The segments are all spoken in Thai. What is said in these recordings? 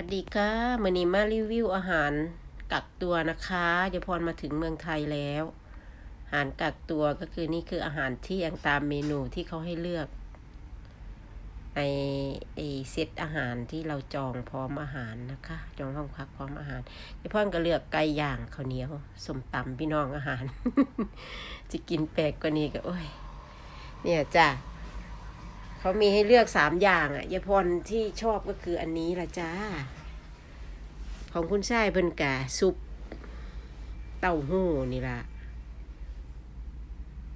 วัสดีค่ะมื่อนี้มารีวิวอาหารกักตัวนะคะเดี๋ยวพรมาถึงเมืองไทยแล้ว อาหารกักตัวก็คือนี่คืออาหารเที่ยงตามเมนูที่เขาให้เลือกในไอเซตอาหารที่เราจองพร้อมอาหารนะคะ จองห้องพักพร้อมอาหารเดี๋ยวพรก็เลือกไก่ย่างข้าวเหนียวสมตำพี่น้องอาหาร จะกินแปลกกว่านี้ก็โอ้ยเนี่ยจ้ะเขามีให้เลือกสามอย่างอะยาพรที่ชอบก็คืออันนี้ละจ้า ของคุณชายเพิ่นกะซุปเต้าหู้นี่ละ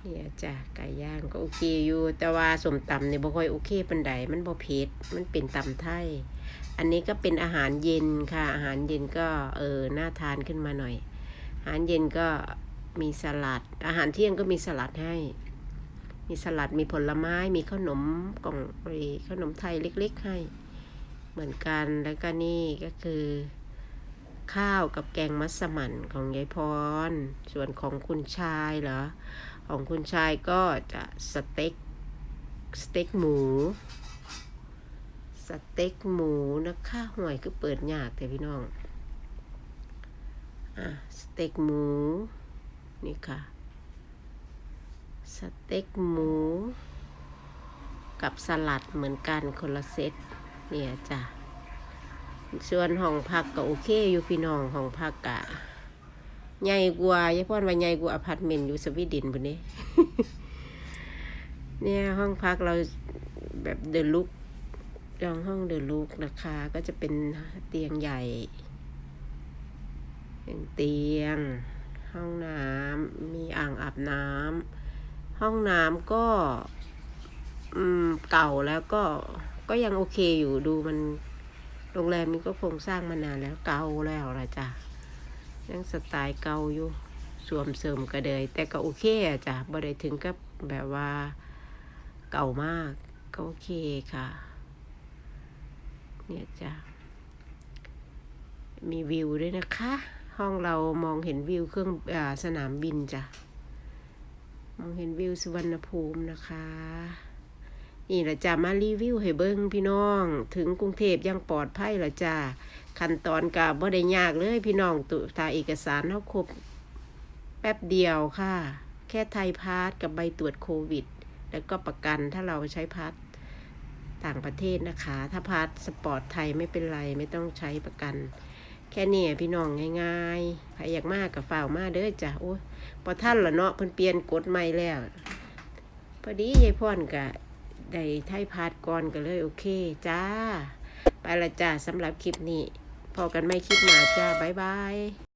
เนี่ยจ้ะไก่ย่างก็โอเคอยู่ แต่ว่าสมตำเนี่ยบ่ค่อยโอเคปันใดมันบ่เผ็ดมันเป็นตำไทย อันนี้ก็เป็นอาหารเย็นค่ะ อาหารเย็นก็เออน่าทานขึ้นมาหน่อย อาหารเย็นก็มีสลัด อาหารเที่ยงก็มีสลัดให้ มีสลัดมีผลไม้มีขนมกล่องขนมไทยเล็ก ๆ ให้ เหมือนกันแล้วก็นี่ก็คือ ข้าวกับแกงมัสมั่นของยายพร ส่วนของคุณชายเหรอ ของคุณชายก็จะสเต็กสเต็กหมู สเต็กหมูนะคะห่วยคือเปิดยากแต่พี่น้อง อะสเต็กหมู นี่ค่ะ สเต็กหมู กับสลัดเหมือนกันคนละเซตเนี่ยจ้ะ ส่วนห้องพักก็โอเคอยู่พี่น้องห้องพักกะใหญ่กว่ายายพ่อนว่าใหญ่กว่าอพาร์ตเมนต์อยู่สวีเดนบุนี้ เนี่ยห้องพักเราแบบเดอะลุกจองห้องเดอะลุกนะคะก็จะเป็นเตียงใหญ่เป็นเตียง ห้องน้ำมีอ่างอาบน้ำห้องน้ำก็อืมเก่าแล้วก็ก็ยังโอเคอยู่ดูมัน โรงแรมนี้ก็โครงสร้างมานานแล้วเก่าแล้วละจ้ะยังสไตล์เก่าอยู่สวมเสริมก็เลยแต่ก็โอเคอะจ้ะบ่ได้ถึงกับแบบว่าเก่ามากก็โอเคค่ะ เนี่ยจ้ะมีวิวด้วยนะคะ ห้องเรามองเห็นวิวเครื่องอสนามบินจ้ะมองเห็นวิวสุวรรณภูมินะคะ นี่ละจ้ามารีวิวให้เบิ้งพี่น้อง ถึงกรุงเทพยังปลอดภัยละจ้าขั้นตอนกับบ่ได้ยากเลยพี่น้องตุตาเอกสารเขาครบแป๊บเดียวค่ะ แค่ไทยพาสกับใบตรวจโควิด แล้วก็ประกันถ้าเราใช้พาสต่างประเทศนะคะ ถ้าพาสสปอร์ตไทยไม่เป็นไรไม่ต้องใช้ประกัน แค่นี้พี่น้องง่ายๆใครอยากมากกับฝ่าวมาเด้อจ้ะโอ้ยพอท่านละเนาะเพิ่นเปลี่ยนกฎใหม่แล้ว พอดียายพ่อนกะ ได้ไทยพาดก่อนก็เลยโอเคจ้า ไปละจ้าสำหรับคลิปนี้พอกันไม่คลิปหน้าจ้า บ๊ายบาย